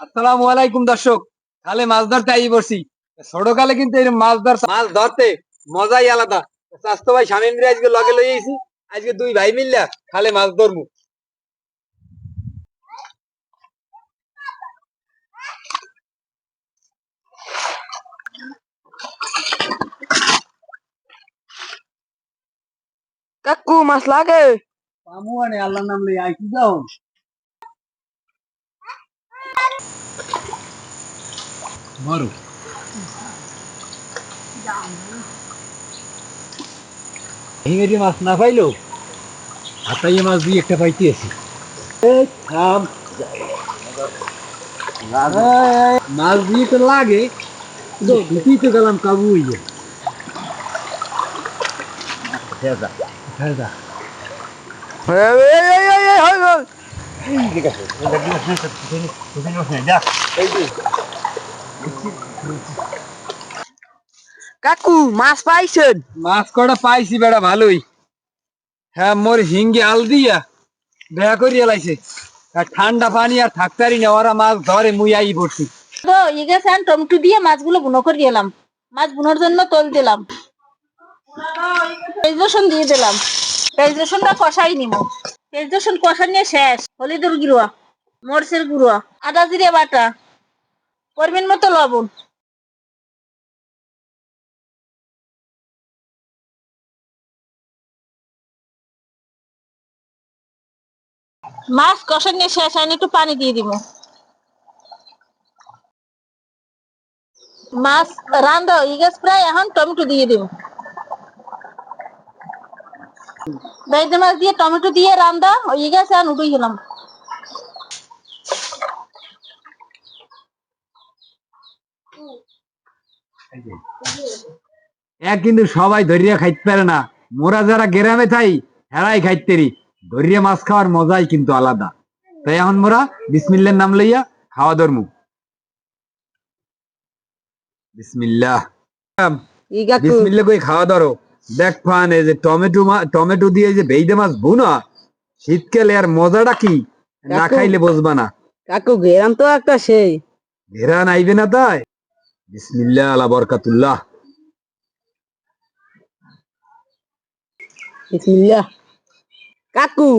আসসালামু আলাইকুম দর্শক। খালে মাছ ধরতে আই বসি। ছোট কালে কিন্তু এই মাছ ধর মাছ ধরতে মজাই আলাদা। স্বাস্থ্য ভাই স্বামী আজকে লগে লই আইছি। আজকে দুই ভাই মিললা খালে মাছ ধরমু। কাকু মাছ লাগে? পামু আনে আল্লাহ নাম লই আইছি যাও। মারো হিঙ্গেরি মাছ না পাইলো হাতাইয়ে মাছ দিয়ে একটা পাইতে আছি থাম মাছ দিয়ে তো লাগে দুটি তো গেলাম কাবু হইয়া ফেরদা ফেরদা ঠিক আছে এই যে কাকু মাছ পাইছেন? মাছ কটা পাইছি বেড়া ভালোই। হ্যাঁ মোর হিঙ্গে আল দিয়া বেয়া করিয়া লাইছে। আর ঠান্ডা পানি আর থাকতারি না ওরা মাছ ধরে মুই আই পড়ছি তো ইগেছে আন টমেটো দিয়ে মাছগুলো বুনো করে দিলাম মাছ বুনোর জন্য তোল দিলাম। পেঁয়াজ রসুন দিয়ে দিলাম। পেঁয়াজ রসুনটা কষাই নিব পেঁয়াজ রসুন কষা নিয়ে শেষ। হলুদের গুঁড়ো মরচের গুঁড়ো আদা জিরে বাটা। পরিমাণ মতো লবণ? মাছ কষা নিয়ে শেষ আমি একটু পানি দিয়ে দিব। মাছ রান্ধ ইগাস প্রায় এখন টমেটো দিয়ে দিব। বেজে মাছ দিয়ে টমেটো দিয়ে রান্ধা, ওই ইগাস এখন উঠে গেলাম এক কিন্তু সবাই ধরিয়া খাইতে পারে না। মোরা যারা গ্রামে থাই হেরাই খাইতেরি ধরিয়া মাছ খাওয়ার মজাই কিন্তু আলাদা। তাই এখন মোরা বিসমিল্লার নাম লইয়া খাওয়া ধরমু। বিসমিল্লাহ। ই কই খাওয়া ধরো। দেখ ফান এই যে টমেটো টমেটো দিয়ে যে বেইদে মাছ ভুনা শীতকালে আর মজাটা কি? না খাইলে বুঝবা না। কাকু গেরাম তো একটা সেই। ঘেরান আইবে না তাই? বিসমিল্লাহ আলা বরকাতুল্লাহ। বিসমিল্লাহ। কাকু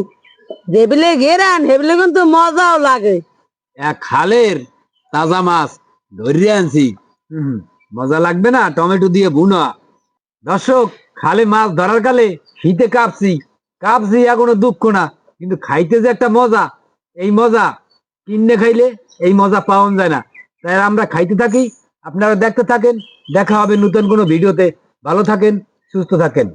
যেবিলে গেরান হেবিলে কিন্তু মজাও লাগে। এক খালের তাজা মাছ আনছি। মজা লাগবে না? টমেটো দিয়ে বুনা দর্শক খালে মাছ ধরার কালে শীতে কাঁপছি। কাঁপছি এখনও দুঃখ না। কিন্তু খাইতে যে একটা মজা এই মজা কিনে খাইলে এই মজা পাওয়া যায় না। তাই আমরা খাইতে থাকি আপনারা দেখতে থাকেন দেখা হবে নতুন কোনো ভিডিওতে। ভালো থাকেন সুস্থ থাকেন।